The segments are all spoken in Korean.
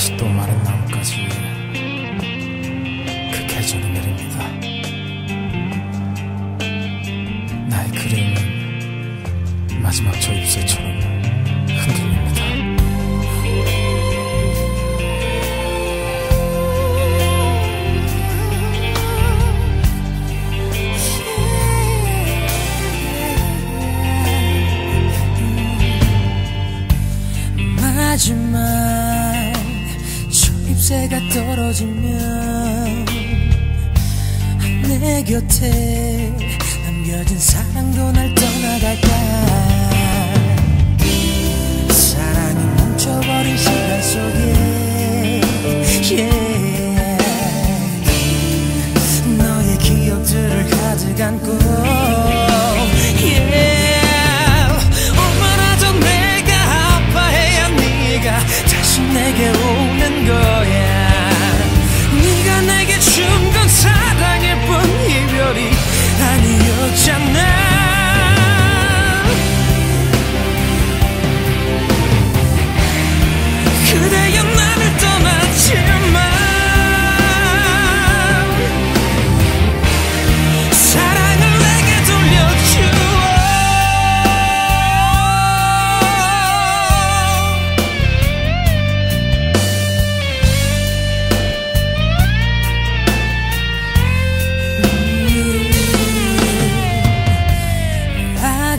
다시 또 마른 나뭇가지 그 계절이 내립니다. 나의 그리움은 마지막 저 잎새처럼 흔들립니다. 마지막 저 잎새가 떨어지면 내 곁에 남겨진 사랑도 날 떠나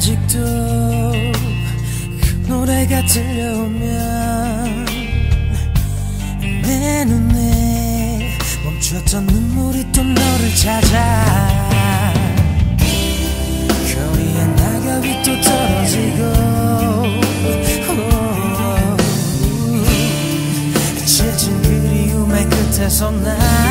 아직도 그 노래가 들려오면 내 눈에 멈췄던 눈물이 또 너를 찾아 거리의 낙엽이 또 떨어지고 지친 그리움의 끝에서 나